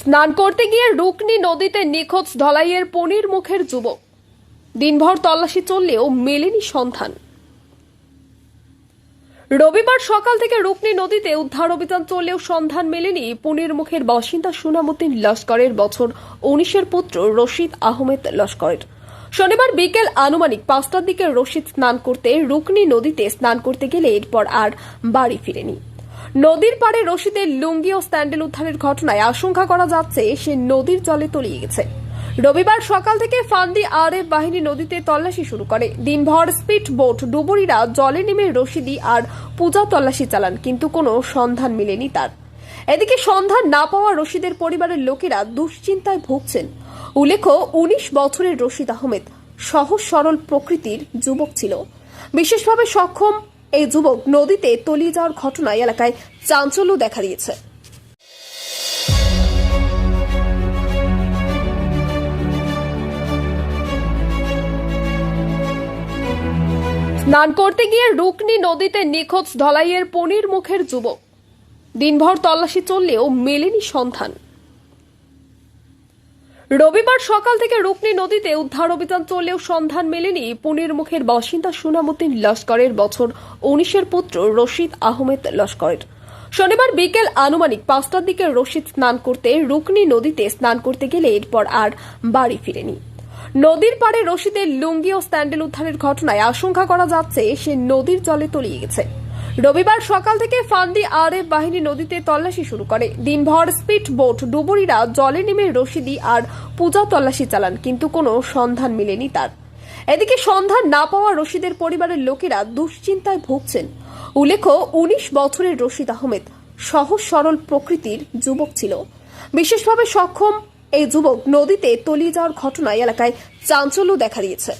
স্নান করতে গিয়ে রুকনি নদীতে নিখোঁজ ধলাইয়ের পনির মুখের যুবক। দিনভর তল্লাশি চললেও মেলেনি সন্ধান। রবিবার সকাল থেকে রুকনি নদীতে উদ্ধার অভিযান চললেও সন্ধান মেলেনি পুনের মুখের বাসিন্দা সুনামুদ্দিন লস্করের বছর উনিশের পুত্র রশিদ আহমেদ লস্করের। শনিবার বিকেল আনুমানিক পাঁচটার দিকে রশিদ স্নান করতে রুকনি নদীতে স্নান করতে গেলে এরপর আর বাড়ি ফিরেনি। নদীর পাড়ে রশিদের লুঙ্গি ও স্ট্যান্ডেল উদ্ধারের ঘটনায় আশঙ্কা করা যাচ্ছে সে নদীর জলে তলিয়ে গেছে। রবিবার সকাল থেকে ফান্দি আরএফ বাহিনী নদীতে তল্লাশি শুরু করে। দিনভর স্পিড বোট ডুবুরিরা জলে নেমে রশিদি আর পূজা তল্লাশি চালান, কিন্তু কোনো সন্ধান মেলেনি তার। এদিকে সন্ধান না পাওয়া রশিদের পরিবারের লোকেরা দুশ্চিন্তায় ভুগছেন। উল্লেখ্য, উনিশ বছরের রশিদ আহমেদ সহজ সরল প্রকৃতির যুবক ছিল। বিশেষভাবে সক্ষম এই যুবক নদীতে তলিয়ে যাওয়ার ঘটনায় এলাকায় চাঞ্চল্য দেখা দিয়েছে। স্নান করতে গিয়ে রুকনি নদীতে নিখোঁজ ধলাইয়ের পনির মুখের যুবক। দিনভর তল্লাশি চললেও মেলেনি সন্ধান। রবিবার সকাল থেকে রুকনি নদীতে উদ্ধার অভিযান চললেও সন্ধান মেলেনি পুনের মুখের বাসিন্দা সুনামুদ্দিন লস্করের বছর উনিশের পুত্র রশিদ আহমেদ লস্করের। শনিবার বিকেল আনুমানিক পাঁচটার দিকে রশিদ স্নান করতে রুকনি নদীতে স্নান করতে গেলে এরপর আর বাড়ি ফিরেনি। নদীর পাড়ে রশিদের লুঙ্গি ও স্ট্যান্ডেল উদ্ধারের ঘটনায় আশঙ্কা করা যাচ্ছে সে নদীর জলে তলিয়ে গেছে। রবিবার সকাল থেকে ফান্দি আরএফ বাহিনী নদীতে তল্লাশি শুরু করে। দিনভর স্পিড বোট ডুবুরিরা জলে নেমে রশিদি আর পূজা তল্লাশি চালান, কিন্তু কোনো সন্ধান মেলেনি তার। এদিকে সন্ধান না পাওয়া রশিদের পরিবারের লোকেরা দুশ্চিন্তায় ভুগছেন। উল্লেখ্য, উনিশ বছরের রশিদ আহমেদ সহজ সরল প্রকৃতির যুবক ছিল। বিশেষভাবে সক্ষম এই যুবক নদীতে তলিয়ে যাওয়ার ঘটনায় এলাকায় চাঞ্চল্য দেখা দিয়েছে।